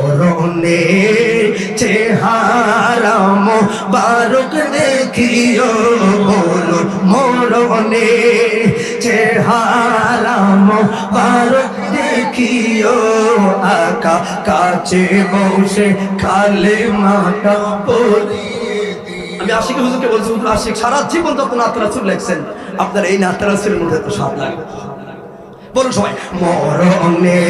মরণে চেহারা বারুক দেখিও বলো, মরণে চেহারা বারুক দেখিও আকা কাছে বসে খালে মাটা পড়িয়ে আমি আশিক হুজুরকে বলছি আশিক, সারা জীবন যত নাত রাসূল লেখছেন, আপনার এই নাত রাসূলের মধ্যে তো স্বাদ লাগে। বলুন সবাই। মরণে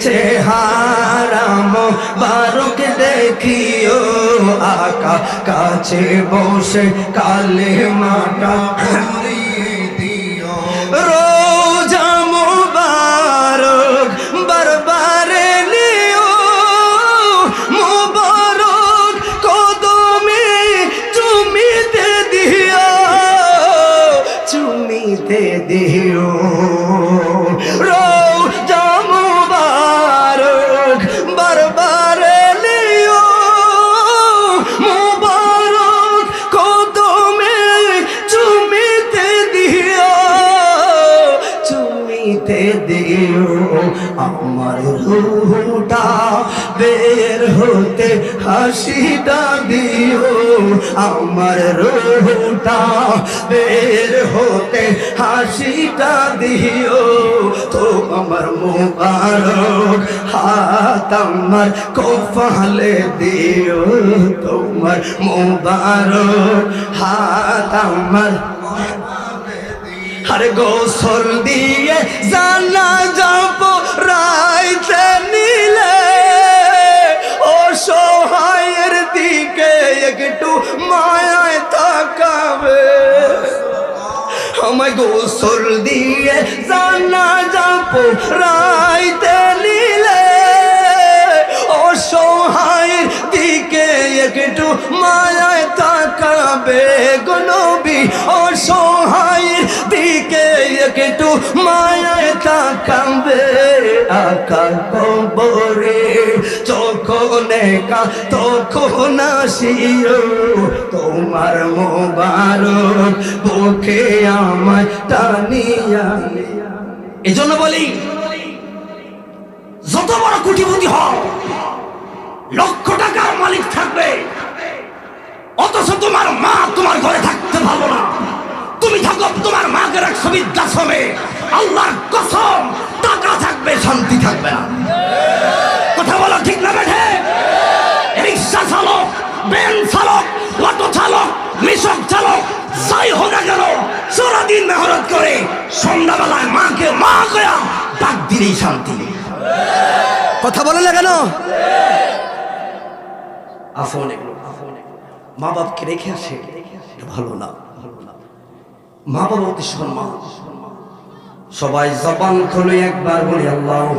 চেহারাম বারকে দেখিও আকা কাছে বসে কালে মাটা রোজা আমার রুহটা বের হতে হাসিটা দিও আমার রুহটা বের হতে হাসিটা দিও তো আমার মুবারক হাত আমার কপালে দিও। তোমার মুবারক হাত আমার আরে গোসল দিয়ে জানা যাব রাইতে নিলে ও সহায়ের দিকে একটু মায়ায় তাকাবে। আমায় গোসল দিয়ে জানা যাব রাইতে তাকাবে আকার কবরে যখন একা তখন আসিও তোমার মোবারক বুকে আমায় টানিয়া এই জন্য বলি, যত বড় কোটিপতি হও, লক্ষ টাকার মালিক থাকবে, অথচ তোমার মা তোমার ঘরে থাকতে ভালো না। তুমি থাকো তোমার মাকে রাখছো বৃদ্ধাশ্রমে। আল্লাহর কসম, টাকা থাকবে, শান্তি থাকবে না। কথা বলো ঠিক না বেঠে? রিক্সা চালক ভ্যান চালক, অটো চালক, মিশক চালক, যাই হোক না কেন, সারাদিন মেহনত করে সন্ধ্যাবেলায় মাকে, মা কয়া ডাক দিলেই শান্তি কথা বলে না কেন? এগুলো মা বাপকে রেখে আসে, এটা ভালো না। ভালো না মা বাবা অতি সম্মান। সবাই জবান খুলে একবার বলি, আল্লাহ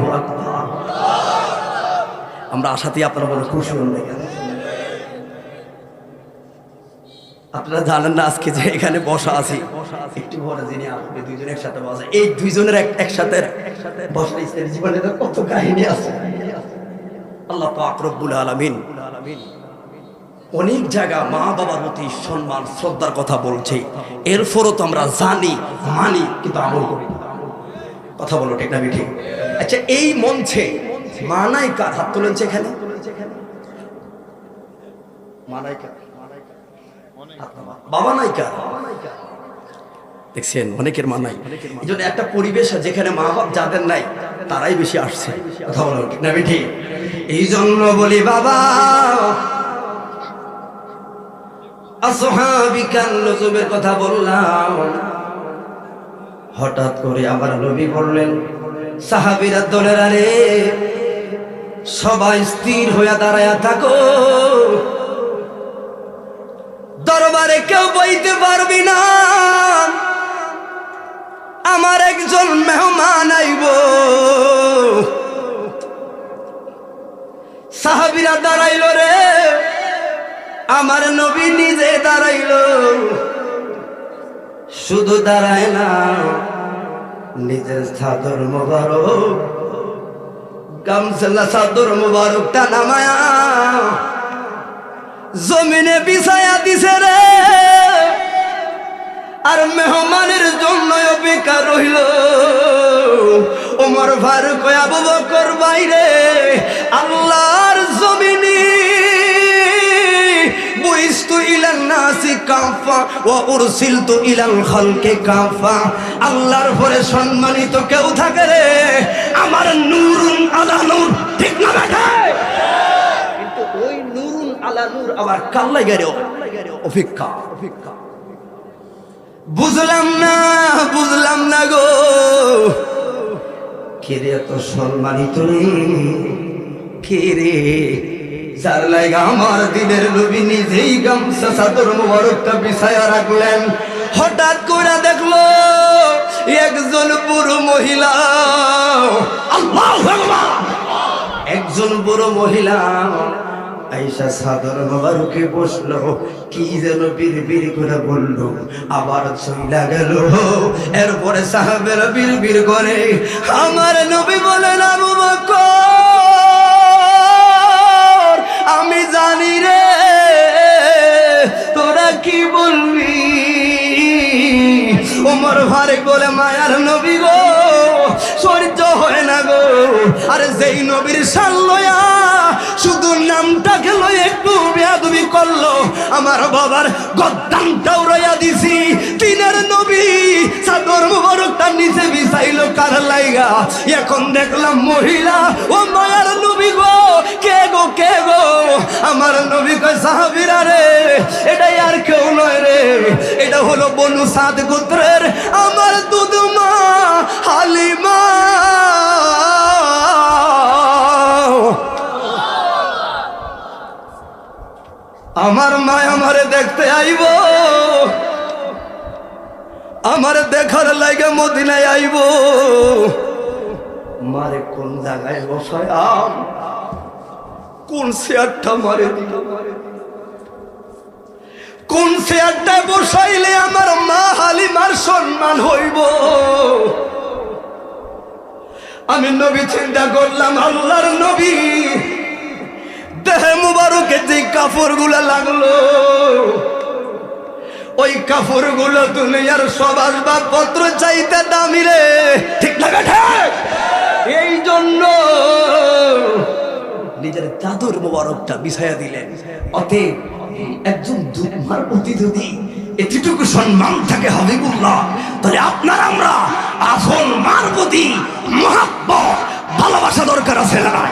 আমরা আশাতেই আপনারা বলে খুশি হন আপনারা জানেন না আজকে যে এখানে বসা আছি। একটু পরে যিনি আসবে, দুইজন একসাথে বসা। এই দুইজনের এক- একসাথে বসা ইসলামের জীবনে কত কাহিনী আছে। আল্লাহ পাক রব্বুল আলামিন অনেক জায়গা মা বাবার প্রতি সম্মান, শ্রদ্ধার কথা বলছে। এরপরও তো আমরা জানি, মানি, কিন্তু আমল করি। কথা বলো, ঠিক না ঠিক? আচ্ছা এই মঞ্চে মানাই কার? হাত তুলেছে এখানে। বাবা নাই দেখছেন, অনেকের মা নাই। এই জন্য একটা পরিবেশ যেখানে মা বাপ যাদের নাই, তারাই বেশি আসছে। কথা বলো, ঠিক না ঠিক? এই জন্য বলি, বাবা আসহাবিকান নজুবের কথা বললাম। হঠাৎ করে আবার নবী বললেন, সাহাবিরা দলের আরে সবাই স্থির হইয়া দাঁড়ায়া থাকো। দরবারে কেউ বইতে পারবি না। আমার একজন মেহমান আইব। সাহাবিরা দাঁড়াইল রে, আমার নবী নিজে দাঁড়াইল। শুধু দাঁড়ায় না নিজের চাদর মোবারক গামছাল্লা চাদর মোবারকটা নামায়া জমিনে বিছায়া দিছে রে। আর মেহমানের জন্য অপেক্ষা রইল। ওমর ফারুক, আবু বকর বাইরে আল্লাহ কাফা ওয়া উরসিলতু ইলাল খালকি কাফা। আল্লাহর পরে সম্মানিত কেউ থাকে রে? আমার নূরুন আলা নূর, ঠিক না বেটা? কিন্তু ওই নূরুন আলা নূর আবার কাল্লাই গেল অপেক্ষা অপেক্ষা। বুঝলাম না বুঝলাম না গো। কে রে এত সম্মানিত? রে কে রে? আমার নবী নিজেই হঠাৎ করে একজন বুড়ো মহিলা। একজন মহিলা আইসা সাদর মোবারকে বসল, কি যেন বীর করে বলল, আবার চইলা গেল। এরপরে সাহাবের বীর বীর করে, আমার নবী বলেন, আবু বকর যেই নবীর সাল্লয়া শুধু নামটা গেল, একটু বেয়াদবি করল। আমার বাবার গদ্দানটাও রয়া দিছি। তিনের নবী চাদর মুবারকটা নিচে বিছাইলো কার লাইগা? এখন দেখলাম মহিলা, ও মায়ার নবী গো, কে গো কে গো? আমার নবী কয়, সাহাবীরা রে এটা আর কেউ নয় রে। এটা হলো বনু সাদ গোত্রের আমার দুধমা হালিমা। আমার মা আমারে দেখতে আইব। আমার দেখার লাগে মদিনায় আইব। মারে কোন জায়গায় বসায় আম কোন চেয়ারটা মারে দিল? কোন চেয়ারটা বসাইলে আমার মা হালিমার সম্মান হইব? আমি নবী চিন্তা করলাম, আল্লাহর নবী দেহে মুবারকে যে কাপড়গুলা লাগল, ওই কাপড়গুলো দুনিয়ার সব আসবাবপত্র চাইতে দামি রে। ঠিক না এই জন্য নিজের চাদর মোবারকটা বিছাইয়া দিলেন। অতএব একজন দুর্মার প্রতি যদি এতটুকু সম্মান থাকে হাবিবুল্লাহ। তাহলে আপনার আমরা আসল মার প্রতি মহাব্বত, ভালোবাসা দরকার আছে নাই?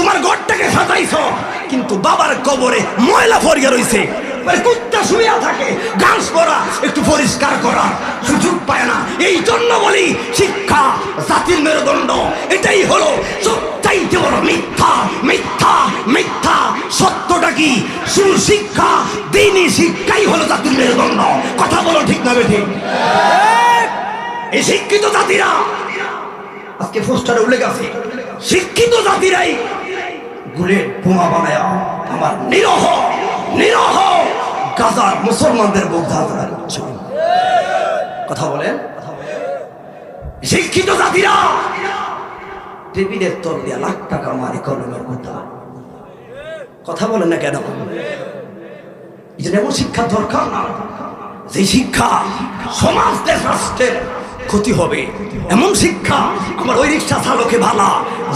তোমার ঘরটাকে সাজাইছো। কিন্তু বাবার কবরে ময়লা ফরিয়া মানে কুত্তা শুইয়া থাকে। গাছ করা একটু পরিষ্কার করা। সুযোগ পায় না। এই জন্য বলি, শিক্ষা, জাতির মেরুদণ্ড, এটাই হলো সবচাইতে বড় মিথ্যা মিথ্যা মিথ্যা। সত্যটা কি? সুশিক্ষা দিনই শিক্ষাই হলো জাতির মেরুদণ্ড। কথা বলো ঠিক না ঠিক এই শিক্ষিত জাতিরা। আজকে পোস্টারে উল্লেখ আছে। শিক্ষিত জাতিরাই গুলে বোমা বানায় আমার নিরহ নিরহ গাজার মুসলমানদের বুক ধারণা করছে। কথা বলেন? শিক্ষিত জাতিরা, টেবিলের তল দিয়া লাখ টাকা আমার ইকোনমির কথা কথা বলেন না কেন? এই জন্য শিক্ষা দরকার না। যে শিক্ষা সমাজ দেশ, রাষ্ট্রের ক্ষতি হবে। এমন শিক্ষা আমার ওই রিক্সা চালকে ভালা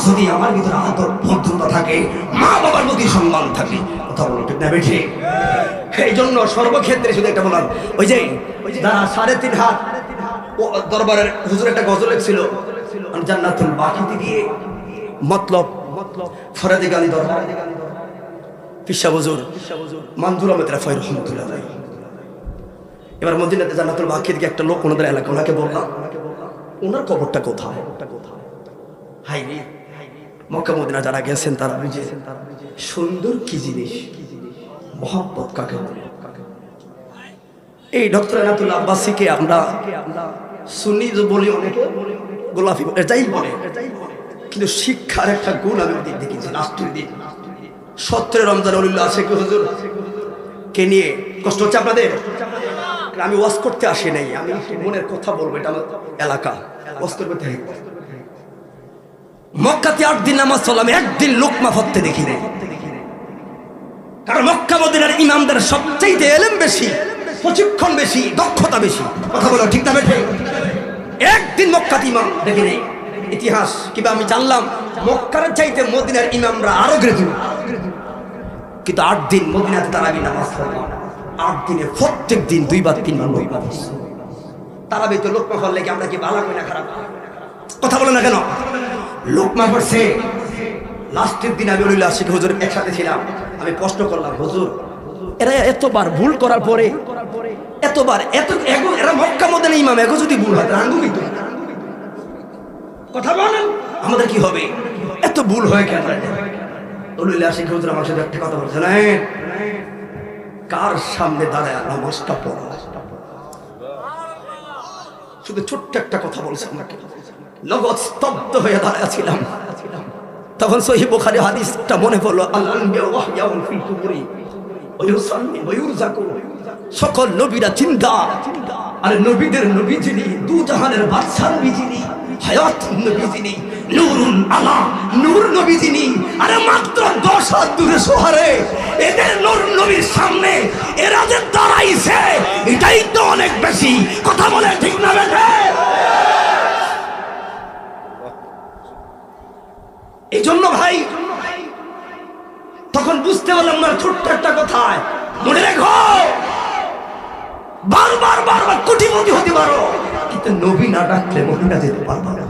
যদি আমার ভিতরে আদর ভদ্রতা থাকে মা বাবার প্রতি সম্মান থাকে, কথা না বেঠে? এই জন্য সর্বক্ষেত্রে শুধু একটা বললাম ওই যে যারা সাড়ে তিন হাত দরবারের হুজুর একটা গজল ছিল জান্নাতুল বাকিতে গিয়ে মতলব, ফরাদি গালি দরবার পিসা হুজুর, মানজুর এবার মদিনাতে জান্নাতুল বাকির দিকে একটা লোক ওনাদের এলাকা, ওনাকে বললাম ওনার কবরটা কোথায়? মক্কা মদিনা যারা গেছেন তারা বুঝেছেন সুন্দর কি জিনিস? মহাব্বত কাকে এই ডক্টর এনাতুল আব্বাসীকে আমরা সুন্নি বলি অনেকে, গোলাপি বলে বলে। কিন্তু শিক্ষার একটা গুণ আমি দিক দেখেছি লাস্টের দিন সত্তরে রমজান উল্লাহ কে নিয়ে? কষ্ট হচ্ছে আপনাদের? আমি ওয়াজ করতে আসি নাই, আমি মনের কথা বলব, এটা এলাকা। ওয়াজ করবে তাই মক্কাতে আট দিন নামাজ চললাম একদিন লোকমা ফত্তে দেখি নাই। কারণ মক্কা মদিনার ইমামদের সবচাইতে এলেম বেশি, প্রশিক্ষণ বেশি, দক্ষতা বেশি। কথা বলো ঠিক না বেঠে? একদিন মক্কাত ইমাম দেখি নেই। ইতিহাস কিবা আমি জানলাম, মক্কার চাইতে মদিনার ইমামরা আরও গ্রেজু কিন্তু আট দিন মদিনাতে তারাবি নামাজ পড়লাম। আট দিনে প্রত্যেক দিন দুইবার, তিনবার লোকমা তারা তো লোকমা ফল লেগে আমরা কি ভালো করি না খারাপ? কথা বলে না কেন? লোকমা পড়ছে লাস্টের দিন আমি রইল আশিক হুজুর একসাথে ছিলাম। আমি প্রশ্ন করলাম, হুজুর, এরা এতবার ভুল করার পরে, এতবার এত এরা মক্কা মদিনা ইমাম এগো যদি ভুল হয় রাঙ্গু কিন্তু কথা বলেন, আমাদের কি হবে? এত ভুল হয় কেন রইল আশিক হুজুর আমার সাথে একটা কথা বলছে না কার সামনে দাঁড়ায় নামাজটা পড়া শুধু ছোট্ট একটা কথা বলছে আমাকে নগদ স্তব্ধ হয়ে দাঁড়াছিলাম তখন সহি বোখারি হাদিসটা মনে পড়ল সকল নবীরা চিন্তা আরে নবীদের নবী যিনি দু জাহানের বাদশাহ নবী যিনি হায়াত নবী যিনি নূরুন আলা, নূর নবী যিনি, আরে মাত্র দশ হাত দূরে সোহারে, এদের নূর নবীর সামনে এরা যে দাঁড়াইছে, এটাই তো অনেক বেশি। কথা বলে ঠিক না বেঠে? এই জন্য ভাই, তখন বুঝতে পারলাম না ছোট্ট একটা কথায়। মনে রেখো, বারবার বারবার কোটিপতি হতে পারো, কিন্তু নবী না ডাকলে মহিলা যেতে পারব না